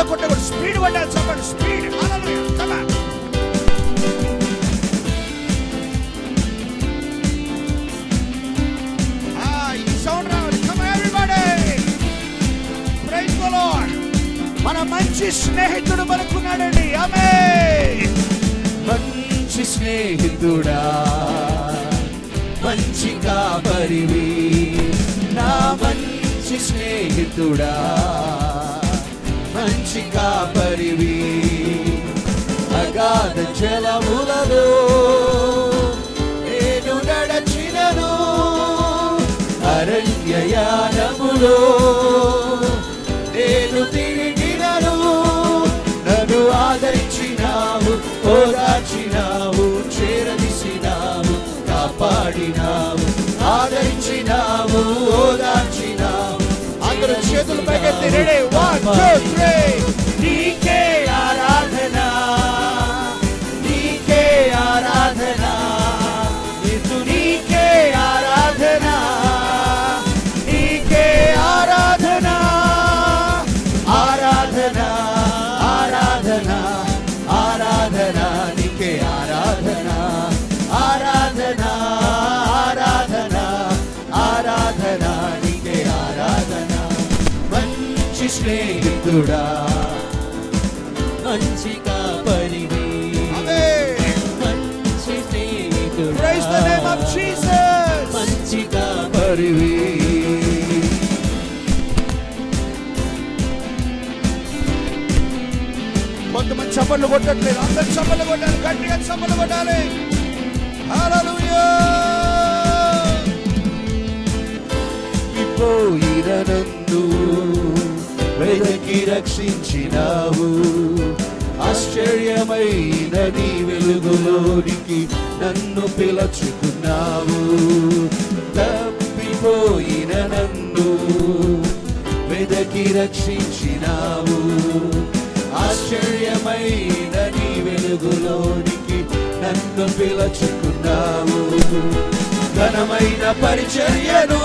స్పీడ్గా కొట్టకూడదు. స్పీడ్ పట్టాలి చెప్పండి. స్పీడ్. ఈ సౌండ్ రావాలి. మన మంచి స్నేహితుడు మనకున్నాడండి ఆమె మంచి స్నేహితుడా మంచి కాపరివి. నా మంచి స్నేహితుడా మంచి కాపరివి అగాధ జలములలో నేను నడచినను. అరణ్యయానములో నేను తిరిగినను. నన్ను ఆదరించినావు ఓదార్చినావు చేరదీసినావు కాపాడినావు. ఆదరించినావు ఓదార్చినావు. చేతులు పైకెత్తి. రెడీ వన్ టూ త్రీ స్నేహితుడా? మంచి కాపరివి. మంచి స్నేహితుడా? మంచి కాపరివి. కొంతమంది చప్పట్లు కొట్టట్లేదు. అందరు చప్పట్లు కొట్టాలి. గట్టిగా చప్పట్లు కొట్టాలి. హల్లెలూయా ఆశ్చర్యమైన నీ వెలుగులోనికి నన్ను పిలచుకున్నావు. తప్పిపోయిన నన్ను వెదకి రక్షించినావు. ఆశ్చర్యమైన నీ వెలుగులోనికి నన్ను పిలచుకున్నావు. ఘనమైన పరిచర్యను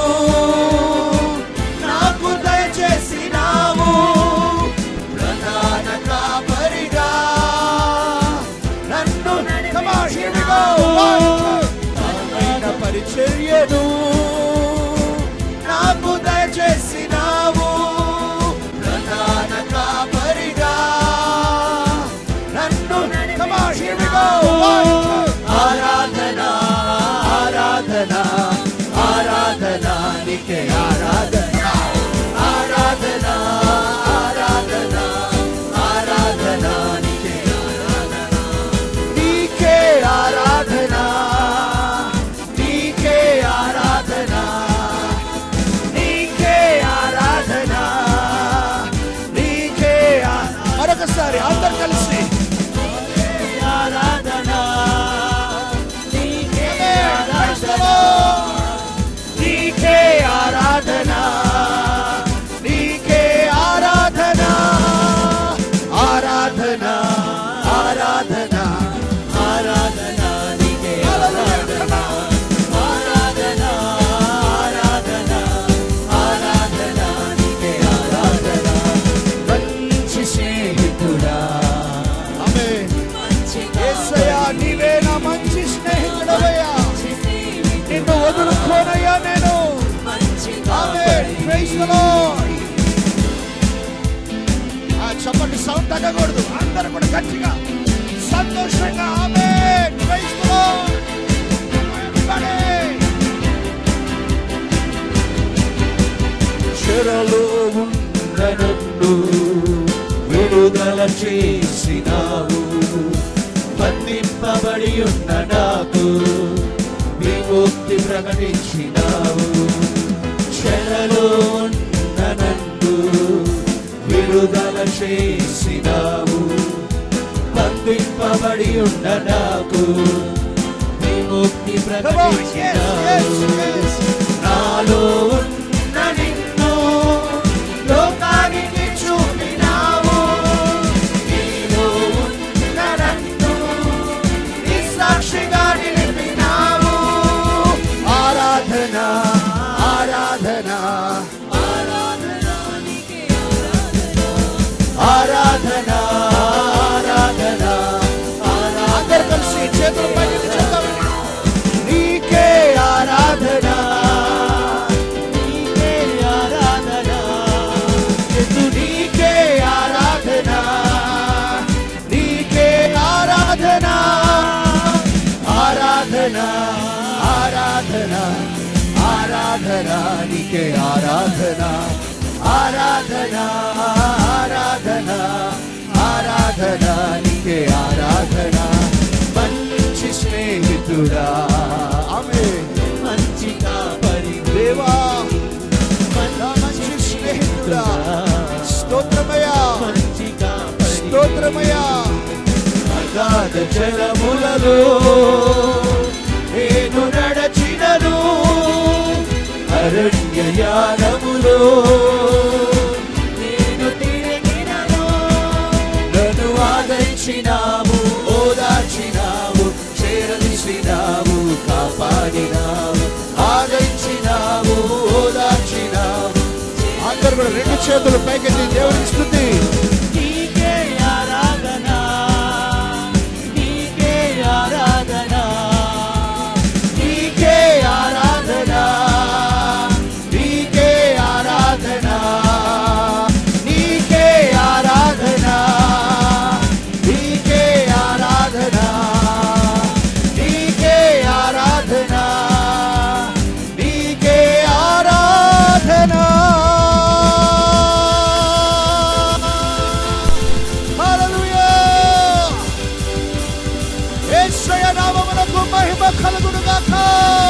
వదులుకోనయ్యా నేను. చప్పటి సౌండ్ తగ్గకూడదు. అందరూ కూడా గట్టిగా సంతోషంగా ఆమె చెరలో ఉన్న నన్ను విడుదల చేసినావు. బంధింపబడి ఉన్న నాకు ప్రకటించినావు. చెరలో ఉన్న నన్ను విడుదల చేసినావు. బంధింపబడి ఉన్న నాకు విముక్తి ప్రకటించినావు. నాలో ఉన్న ఆరాధన ఆరాధన అందరు కలిసి చేతులు పైకి చేద్దాం నీకే ఆరాధన నీకే ఆరాధన. ఎందు నీకే ఆరాధన నీకే ఆరాధన. ఆరాధన ఆరాధన ఆరాధన నీకే స్నేహితుడా ఆమె మంచి కాపరి దేవా మంచి స్నేహితుడా. స్తోత్రమయ్యా. మంచి కాపరి అగాధ జలములలో నేను నడచినను. అరణ్య యానములో చేరదీసినావు కాపాడినావు ఆదరించినావు ఓదార్చినావు అందరు కూడా రెండు చేతులు పైకెత్తి దేవుని స్థుతి Oh.